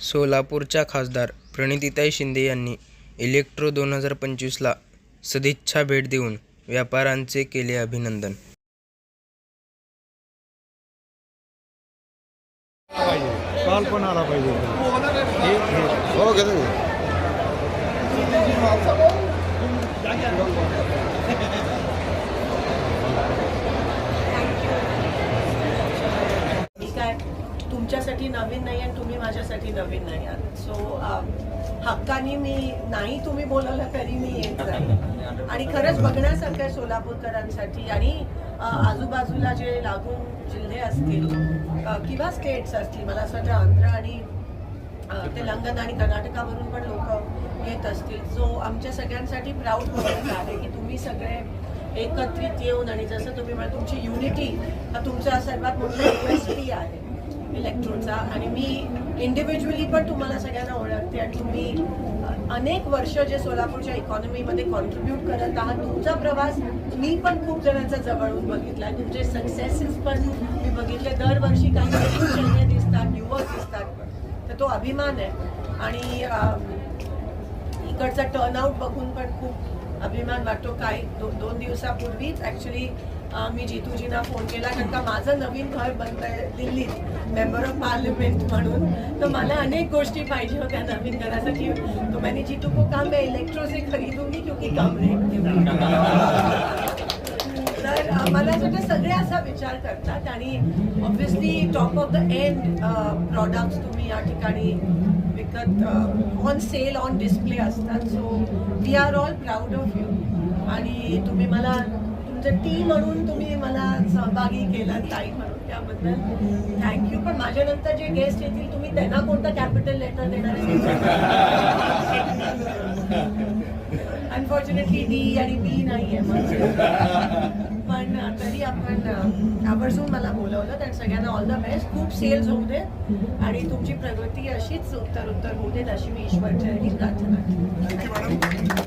सोलापूरच्या खासदार प्रणितीताई शिंदे यांनी इलेक्ट्रो दोन हजार पंचवीसला सदिच्छा भेट देऊन व्यापाऱ्यांचे केले अभिनंदन. काल पण आला पाहिजे. हो घेतो मी. मी काय तुमच्यासाठी नवीन नाही आणि तुम्ही माझ्यासाठी नवीन नाही आहात. सो um, हक्कानी मी नाही तुम्ही बोलवलं तरी मी येत जाईल आणि खरंच बघण्यासारखं आहे सोलापूरकरांसाठी आणि आजूबाजूला जे लागून जिल्हे असतील किंवा स्टेट्स असतील मला असं वाटतं आंध्र आणि तेलंगणा आणि कर्नाटकावरून पण लोक येत असतील. जो आमच्या सगळ्यांसाठी प्राऊड मोमेंट आहे की तुम्ही सगळे एकत्रित येऊन आणि जसं तुम्ही म्हणा तुमची युनिटी हा तुमचा सर्वात मोठा युएसपी आहे. इलेक्ट्रोनचा आणि मी इंडिव्हिज्युअली पण तुम्हाला सगळ्यांना ओळखते आणि तुम्ही अनेक वर्ष जे सोलापूरच्या इकॉनॉमीमध्ये कॉन्ट्रीब्यूट करत आहात तुमचा प्रवास मी पण खूप जणांचा जवळून बघितला तुमचे सक्सेसेस पण मी बघितले. दरवर्षी काही दिसतात युवक दिसतात. तर तो अभिमान आहे. आणि इकडचा टर्नआउट बघून पण खूप अभिमान वाटतो. काय दो, दोन दिवसापूर्वीच ॲक्च्युली मी जितूजींना फोन केला कारण का माझं नवीन घर बनत आहे दिल्लीत मेंबर ऑफ पार्लिमेंट म्हणून. तर मला अनेक गोष्टी पाहिजे होत्या नवीन घरासाठी. तो मैंने जीतू को काम मैं इलेक्ट्रो से खरीदूंगी क्योंकि कम रेट तर मला असं वाटतं सगळे असा विचार करतात आणि obviously top of the end products तुम्ही या ठिकाणी विकत ऑन सेल ऑन डिस्प्ले असतात. So we are all proud of you आणि तुम्ही मला तुमचं टी म्हणून तुम्ही मला सहभागी केला ताई म्हणून त्याबद्दल थँक्यू पण माझ्यानंतर जे गेस्ट येतील तुम्ही त्यांना कोणतं कॅपिटल लेटर देणार अनफॉर्च्युनेटली डी आणि बी नाही आहे पण तरी आपण आवर्जून मला बोलवलं. तर सगळ्यांना ऑल द बेस्ट खूप सेल्स होऊ दे आणि तुमची प्रगती अशीच उत्तर उत्तर होऊ देत अशी मी ईश्वरच्या प्रार्थना